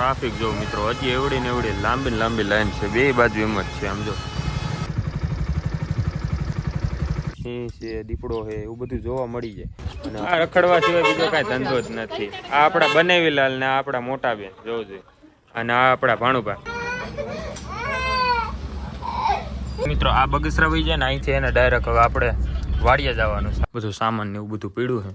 Traffic જો મિત્રો હજી એવડી ને એવડી લાંબી લાંબી લાઈન છે બે બાજુ એમ જ છે આમ જો. છે દીપડો છે એવું બધું જોવા મળી જાય. અને આ રખડવા સિવાય બીજો કાંઈ ધંધો જ નથી. આ આપણા બનેવીલાલ ને આપણા મોટા બેન જોવું જોઈએ અને આ આપણા ભાણુભા. મિત્રો આ બગસરા ભાઈ છે ને અહીંથી એને ડાયરેક્ટ હવે આપણે વાડીએ જવાનું છે. બધું સામાન ને એવું બધું પીડ્યું છે.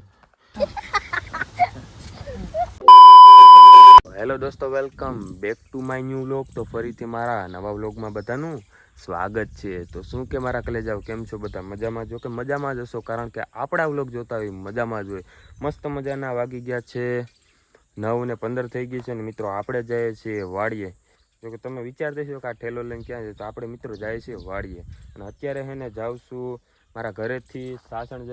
હેલો દોસ્તો welcome back to my new vlog તો ફરીથી મારા નવા વ્લોગમાં બધાનું સ્વાગત છે. તો શું કે મારા કલેજાઓ, કેમ છો બધા? મજામાં જો કે મજામાં જ હશો? કારણ કે આપણા વ્લોગ જોતા હોય મજામાં જ હોય. મસ્ત મજાના વાગી ગયા છે. નવ ને પંદર થઈ ગઈ છે ને મિત્રો આપણે જઈએ છીએ વાડીએ. જો કે તમે વિચાર દેશો કે આ ઠેલો લઈને ક્યાં છે, તો આપણે મિત્રો જઈએ છીએ વાડીએ. અને અત્યારે હે ને જાઉં મારા ઘરેથી સાસણ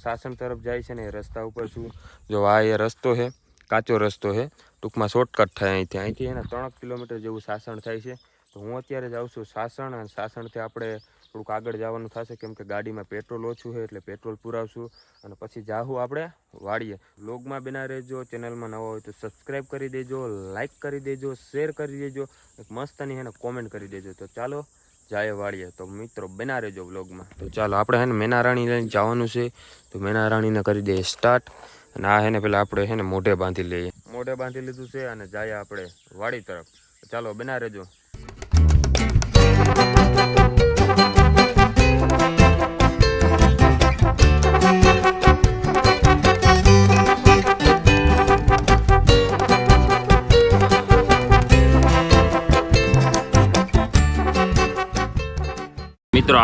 સાસણ તરફ જાય છે ને રસ્તા ઉપર છું. જો આ એ રસ્તો છે. કાચો રસ્તો છે. ટૂંકમાં શોર્ટકટ થાય અહીંથી. અહીંથી એના ત્રણ કિલોમીટર જેવું સાસણ થાય છે. તો હું અત્યારે જાઉં છું સાસણ અને સાસણથી આપણે થોડુંક આગળ જવાનું થશે. કેમ કે ગાડીમાં પેટ્રોલ ઓછું છે એટલે પેટ્રોલ પુરાવશું. અને પછી જાહું આપણે વાડીએ. લોગમાં બના રહેજો. ચેનલમાં નવા હોય તો સબસ્ક્રાઈબ કરી દેજો. લાઇક કરી દેજો. શેર કરી દેજો. મસ્તની એને કોમેન્ટ કરી દેજો. તો ચાલો જાય વાળીએ. તો મિત્રો, બના રહેજો બ્લોગમાં તો ચાલો, આપણે હે ને મેનારાણી લઈને જવાનું છે. તો મેનારાણીને કરી દઈએ સ્ટાર્ટ અને આ હે ને પેલા આપણે હે ને મોઢે બાંધી લઈએ. મોઢે બાંધી લીધું છે અને જાય આપણે વાડી તરફ. ચાલો, બના રહેજો.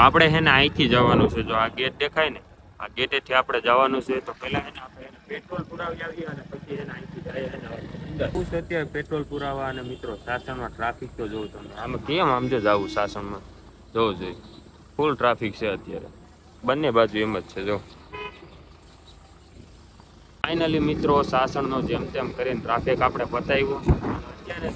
આપણે હે ને અહીંથી જવાનું છે. જો આ ગેટ દેખાય ને, આ ગેટેથી આપણે જવાનું છે. તો પહેલા હે ને આપણે પેટ્રોલ પુરાવી આવીએ અને પછી એને અહીંથી જઈએ હે ને છે અત્યારે પેટ્રોલ પુરાવા અને મિત્રો સાસણમાં ટ્રાફિક તો જોઉં તમને. આમાં કેમ આમ જો જવું જોઈએ ફૂલ ટ્રાફિક છે અત્યારે. બંને બાજુ એમ જ છે, જો. ફાઇનલી મિત્રો સાસણનો જેમ તેમ કરીને ટ્રાફિક આપણે પતાવ્યું અત્યારે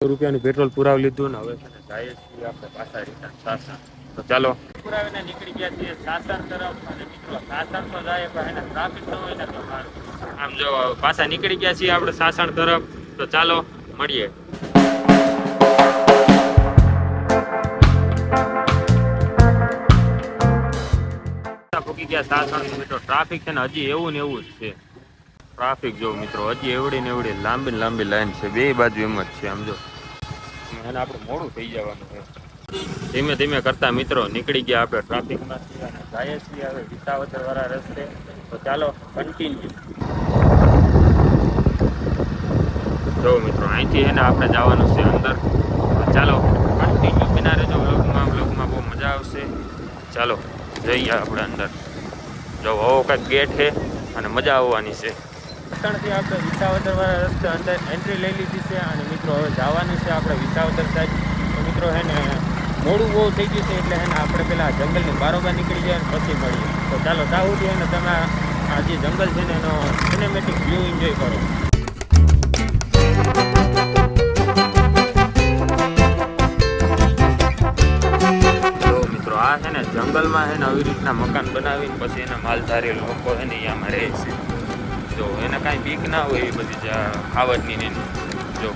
રૂપિયાનું પેટ્રોલ પુરાવી લીધું ને હવે છે ને જઈએ છીએ આપણે પાછા રિટર્ન સાસણ. તો ચાલો. પુરાવીને નીકળી ગયા છીએ સાસણ તરફ અને મિત્રો સાસણ તો જાય પણ એને ટ્રાફિક ન હોય ને તો આમ જો પાછા નીકળી ગયા છીએ આપણે સાસણ તરફ. તો ચાલો મળીએ. ગયા સાસણ મિત્રો. ટ્રાફિક છે ને હજી એવું ને એવું જ છે. ટ્રાફિક જો મિત્રો, હજી એવડી ને એવડી લાંબી લાંબી લાઈન છે, બે બાજુ એમ જ છે, આમ જો. એને આપણે મોડું થઈ જવાનું છે. ધીમે ધીમે કરતા મિત્રો, નીકળી ગયા આપણે ટ્રાફિકમાંથી અને જઈએ છીએ હવે વિસાવદર વાળા રસ્તે. તો ચાલો કન્ટિન્યુ જો મિત્રો, અહીંથી છે ને આપણે જવાનું છે અંદર. ચાલો કન્ટિન્યુ બિના રહેજો વ્લોગમાં વ્લોગમાં બહુ મજા આવશે. ચાલો, જઈએ આપણે અંદર. જો, આવો કંઈક ગેટ છે અને મજા આવવાની છે. પાટણથી આપણે વિસાવદર વાળા રસ્તે અંદર એન્ટ્રી લઈ લીધી છે અને મિત્રો હવે જવાની છે આપણે વિસાવદર તો મિત્રો હે ને મોડું બહુ થઈ ગયું છે એટલે હે ને આપણે પેલા જંગલની બારોબાર નીકળી જાય પછી મળીએ. તો ચાલો ત્યાં હે ને તમે આ જે જંગલ છે ને એનો સિનેમેટિક વ્યૂ એન્જોય કરો. જંગલમાં છે ને આવી રીતના મકાન બનાવીને પછી એના માલધારી લોકો છે ને અહીંયા રહે છે. જો એને કાંઈ બીક ના હોય એ બધી જ્યાં ખાવતની ને. જો.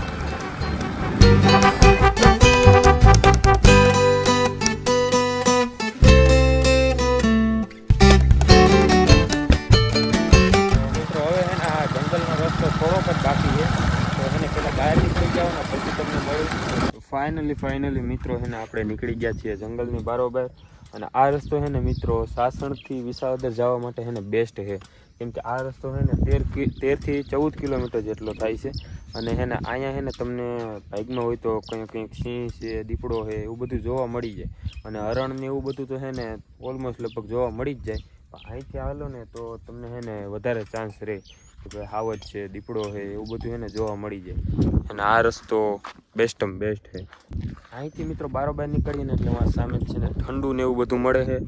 ફાઇનલી ફાઇનલી મિત્રો છે. ને આપણે નીકળી ગયા છીએ જંગલની બારોબાર. અને આ રસ્તો છે ને મિત્રો સાસણથી વિસાવદર જવા માટે હે ને બેસ્ટ છે. કેમ કે આ રસ્તો છે ને તેર તેરથી ચૌદ કિલોમીટર જેટલો થાય છે. અને હે ને અહીંયા છે ને તમને બાઇકમાં હોય તો કંઈક કંઈક સિંહ છે, દીપડો છે, એવું બધું જોવા મળી જાય. અને હરણને એવું બધું તો છે ને ઓલમોસ્ટ લગભગ જોવા મળી જ જાય. પણ અહીંથી આવેલો ને તો તમને છે ને વધારે ચાન્સ રહે કે ભાઈ હાવજ છે, દીપડો છે, એવું બધું છે ને જોવા મળી જાય. અને આ રસ્તો બેસ્ટમ બેસ્ટ છે. અહીંથી મિત્રો બારોબાર નીકળીને એટલે અમારા સામે છે ને ઠંડુ ને એવું બધું મળે છે.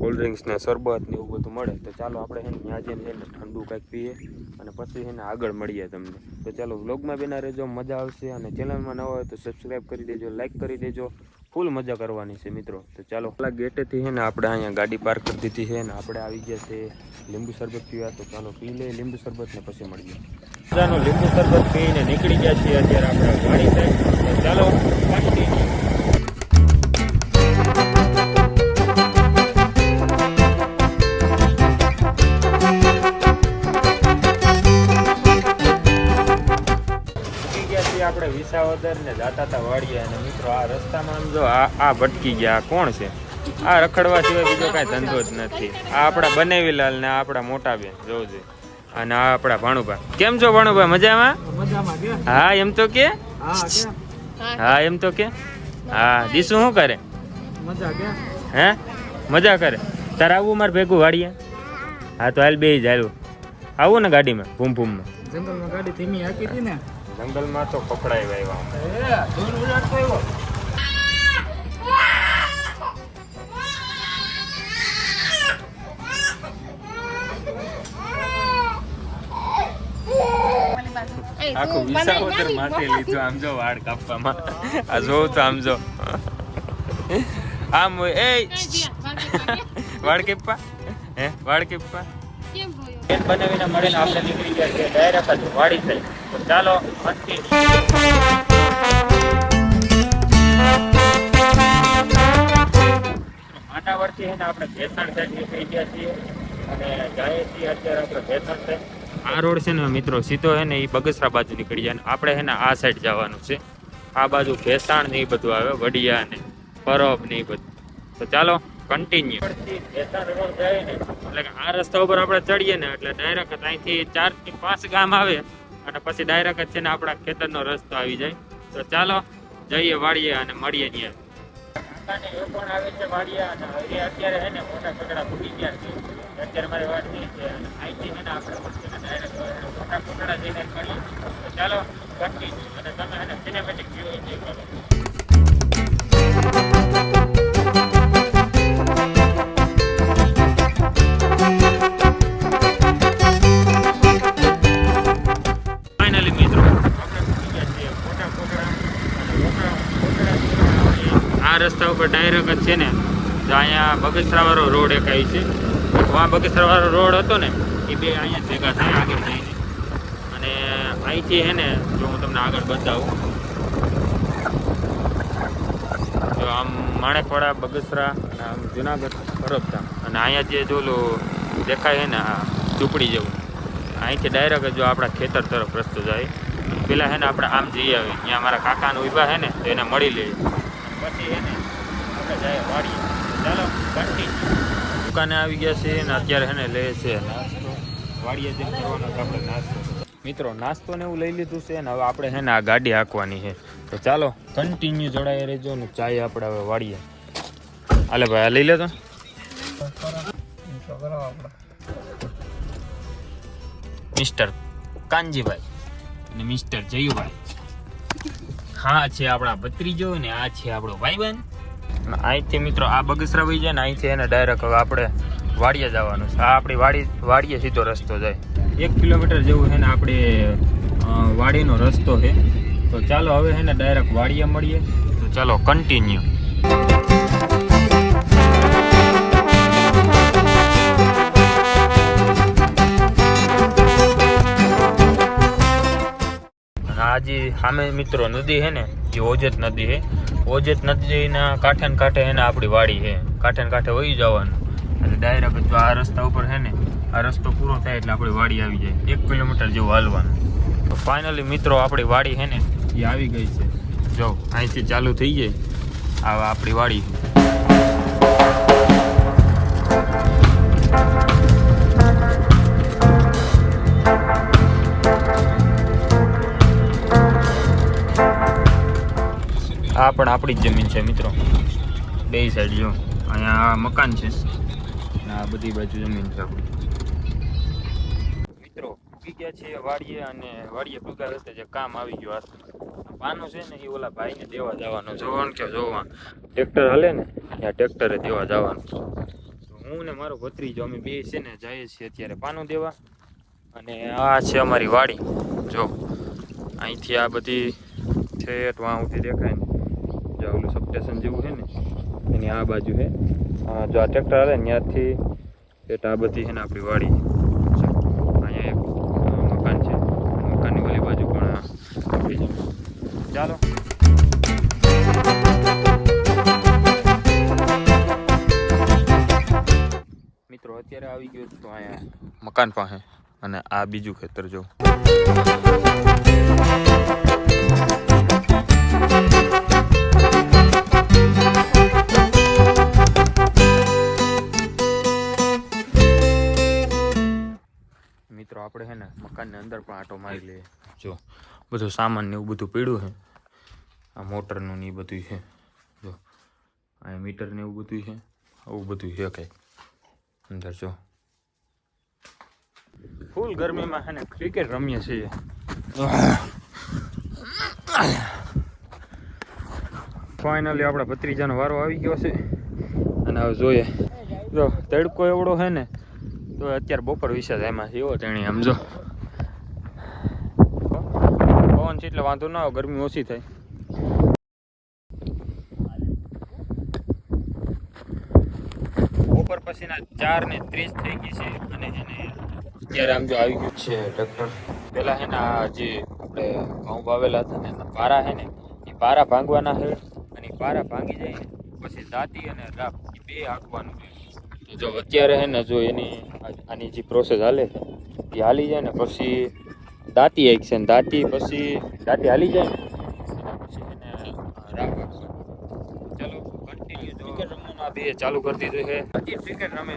કોલ્ડ ડ્રિંક્સ શરબત ને એવું બધું મળે, તો ચાલો આપણે છે ને ત્યાં જઈને છે ને ઠંડુ કાંઈક પીએ અને પછી છે ને આગળ મળીએ તમને. તો ચાલો વ્લોગમાં બેના રહેજો, મજા આવશે અને ચેનલમાં ન હોય તો સબસ્ક્રાઈબ કરી દેજો લાઇક કરી દેજો. ફૂલ મજા કરવાની છે મિત્રો. તો ચાલો પેલા ગેટેથી છે ને આપણે અહીંયા ગાડી પાર્ક કરી દીધી છે ને આપણે આવી ગયા છે લીંબુ શરબત પીવા. તો ચાલો પી લે લીંબુ શરબત ને પછી મળીએ. મજાનું લીંબુ શરબત પીને નીકળી ગયા છીએ અત્યારે આપણે ગાડી સાઈડ. ચાલો જાતા હતા વાડીએ અને મિત્રો આ રસ્તામાં આમ જો આ આ ભટકી ગયા. કોણ છે? આ રખડવા સિવાય બીજો કાંઈ ધંધો જ નથી. આ આપણા બનેવીલાલ ને આપણા મોટા બેન. જોજો અને આ આપણા ભાણુભા. કેમ છો ભાણુભા? મજામાં? મજામાં હા એમ તો કે? હા એમ તો કે? હા દીસુ શું કરે? મજા કે? હે? મજા કરે? તારે આવું મારે ભેગું વાડીએ? હા તો હાલ બે જ હાલું. આવું ને ગાડીમાં ભૂમ ભૂમમાં. જંગલમાં ગાડી ધીમી હાકી હતી ને જંગલમાં તો પકડાઈ આવ્યા આખું વિસાવદર માથે લીધો આમ જો વાળ કાપવામાં. આ જોઉં તો આમ જો. આમ એ વાળ કેપા હે? વાળ કેપા કેમ બનાવીને મળીને આપણે નીકળી ગયા છે ડાયરેક્ટ વાડી થઈ. તો ચાલો. માટાવરથી છે ને આપણે ભેસાણ સાઈડ નીકળી ગયા છીએ. અને જાય છીએ અત્યારે આપણે ભેસણ સાઈડ આ રોડ છે ને મિત્રો સીધો છે ને એ બગસરા બાજુ નીકળી જાય આપણે છે ને આ સાઈડ જવાનું છે. આ બાજુ ભેસાણ ને એ બધું આવે, વડિયા ને પરબ ને એ બધું. તો ચાલો કન્ટિન્યુ રોડ જાય ને, એટલે આ રસ્તા ઉપર આપણે ચડીએ ને, એટલે ડાયરેક્ટ અહીંથી ચારથી પાંચ ગામ આવે. અને પછી ડાયરેક્ટ છે ને આપણા ખેતરનો રસ્તો આવી જાય. તો ચાલો, જઈએ વાળીએ અને મળીએ ત્યાં. પણ આવે છે વાડીએ અને અત્યારે મોટા કચડા ફૂટી ગયા છે. અત્યારે મારી વાત મોટા કચડા જઈને મળીએ. તો ચાલો અને તમે એને સિનેમેટિક વ્યૂ એન્જોય કરો ઉપર ડાયરેક્ટ જ છે ને તો અહીંયા બગસરાવાળો રોડ એક આવી છે. તો આ બગસરાવાળો રોડ હતો ને, એ બે અહીંયા ભેગા થાય, આગળ જઈને. અને અહીંથી છે ને, જો હું તમને આગળ બતાવું. જો આમ માણેકવાડા બગસરા અને આમ જુનાગઢ પરબધામ અને અહીંયા જે જોલું દેખાય છે ને, આ ઝૂંપડી જેવું. અહીંથી ડાયરેક્ટ જો આપણા ખેતર તરફ રસ્તો જાય. પેલા હે ને, આપણે આમ જઈ આવી ત્યાં મારા કાકાને ઊભા હે ને, તો એને મળી લઈએ. પછી હે ને આપણે જાય વાડીએ ચાલો કન્ટિન્યુ દુકાને આવી ગયા છે ને અત્યારે હે ને લે છે નાસ્તો. વાડીએ જેમ કરવાનો આપણે નાસ્તો. મિત્રો નાસ્તો ને એવું લઈ લીધું છે ને હવે આપણે હે ને આ ગાડી હાંકવાની છે. તો ચાલો કન્ટિન્યુ જોડાઈ રહેજો ને ચાય આપણે હવે વાળીએ. હાલે ભાઈ, આ લઈ લે તો મિસ્ટર કાનજીભાઈ અને મિસ્ટર જયુભાઈ. હા છે આપણા ભત્રીજો ને આ છે આપણો ભાઈબંધ. અને અહીંથી મિત્રો આ બગસરા વહી જાય ને અહીંથી એને ડાયરેક્ટ આપણે વાડીએ જવાનું છે. આ આપણી વાડી, વાડીએ સીધો રસ્તો જાય. એક કિલોમીટર જેવું છે ને આપણે વાડીનો રસ્તો છે. તો ચાલો હવે છે ને ડાયરેક્ટ વાડીએ મળીએ. તો ચાલો કન્ટિન્યુ આ જે સામે મિત્રો નદી છે ને, જે ઓજત નદી છે ઓજત નદીના કાંઠે ને કાંઠે છે ને આપણી વાડી છે કાંઠે ને કાંઠે વહી જવાનું. અને ડાયરેક્ટ જો આ રસ્તા ઉપર છે ને, આ રસ્તો પૂરો થાય એટલે આપણી વાડી આવી જાય. એક કિલોમીટર જેવું હાલવાનું. તો ફાઇનલી મિત્રો આપણી વાડી છે ને, એ આવી ગઈ છે. જો, અહીંથી ચાલુ થઈ જાય. આ આપણી વાડી આ પણ આપણી જ જમીન છે, મિત્રો. બે સાઈડ જો. અહીંયા આ મકાન છે. આ બધી બાજુ જમીન છે આપણી. મિત્રો, ઉગી ગયા છે વાડીએ અને વાડીએ ભૂગા રસ્તે જે કામ આવી ગયું આ પાનું છે ને એ ઓલા ભાઈને દેવા જવાનું જોવાનું કે જોવા ટ્રેક્ટર હલે ને, ત્યાં ટ્રેક્ટરે દેવા જવાનું હું ને મારો ભત્રીજો, અમે બે છે ને જઈએ છીએ અત્યારે પાનું દેવા. અને આ છે અમારી વાડી. જો, અહીંથી આ બધી છે વાં સુધી દેખાય જો ઓલું સબસ્ટેશન જેવું છે ને એની આ બાજુ છે. જો આ ટ્રેક્ટર આવે ને ત્યાંથી એટલે આ બધી છે ને આપણી વાડી અહીંયા એક મકાન છે. મકાનની ઓલી બાજુ પણ આપણી ચાલો. મિત્રો અત્યારે આવી ગયો તો અહીંયા. મકાન પાસે અને આ બીજું ખેતર જો. અંદર પણ આટો મારી લઈએ જો બધું સામાન ને એવું બધું પીડ્યું છે. આ મોટરનું ને એ બધું છે. જો આ મીટર ને એવું બધું છે. આવું બધું છે કંઈક અંદર જો. ફૂલ ગરમીમાં છે ને ક્રિકેટ રમીએ છીએ. ફાઇનલી આપણા ભત્રીજાનો વારો આવી ગયો છે. અને હવે જોઈએ. જો તડકો એવડો છે ને તો અત્યારે બપોર વિશે જ એમાં એવો તેણી સમજો પવન છે એટલે વાંધો ના આવે, ગરમી ઓછી થાય. બપોર પછીના ચાર ને ત્રીસ થઈ ગઈ છે, અને એને અત્યારે આમ જો આવી ગયું છે ટ્રેક્ટર, પેલા છે ને આ જે આપણે ઘઉં વાવેલા હતા ને, એના પારા છે ને, એ પારા ભાંગવાના છે અને પારા ભાંગી જાય, પછી દાંતી અને રાપ એ બે હાંકવાનું છે. જો અત્યારે છે ને જો એની આની જે પ્રોસેસ હાલે છે, એ હાલી જાય ને, પછી દાંતી એક છે દાંતી પછી દાંતી હાલી જાય ને. ચલો કરી દીધું છે હજી ક્રિકેટ રમે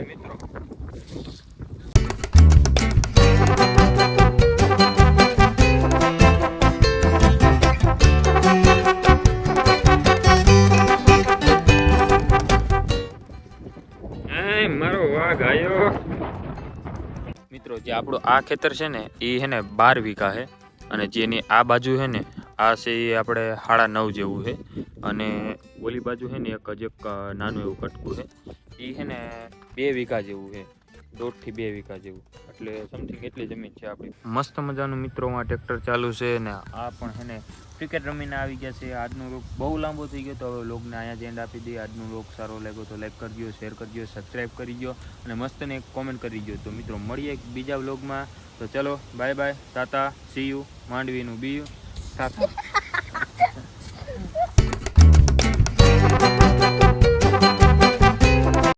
મારો વાઘ આયો. મિત્રો જે આપણું આ ખેતર છે ને, એ છે ને બાર વીઘા છે અને જેની આ બાજુ છે ને, આ છે એ આપણે સાડા નવ જેવું છે અને ઓલી બાજુ છે ને એક જ એક નાનું એવું કટકું છે એ છે ને બે વીઘા જેવું છે દોઢથી બે વીઘા જેવું. એટલે સમથિંગ એટલી જમીન છે આપણી. મસ્ત મજાનું મિત્રો, આ ટ્રેક્ટર ચાલુ છે ને આ પણ છે ને ક્રિકેટ રમીને આવી ગયા છે. આજનો રોગ બહુ લાંબો થઈ ગયો તો હવે લોગને અહીંયા જ એન્ડ આપી દઈએ. આજનો રોગ સારો લાગ્યો તો લાઈક કરજો શેર કરજો સબસ્ક્રાઈબ કરી દો અને મસ્તને એક કોમેન્ટ કરી દો. તો મિત્રો, મળીએ બીજા વ્લોગમાં તો ચલો bye bye tata see you માંડવીનું બીયું તાતા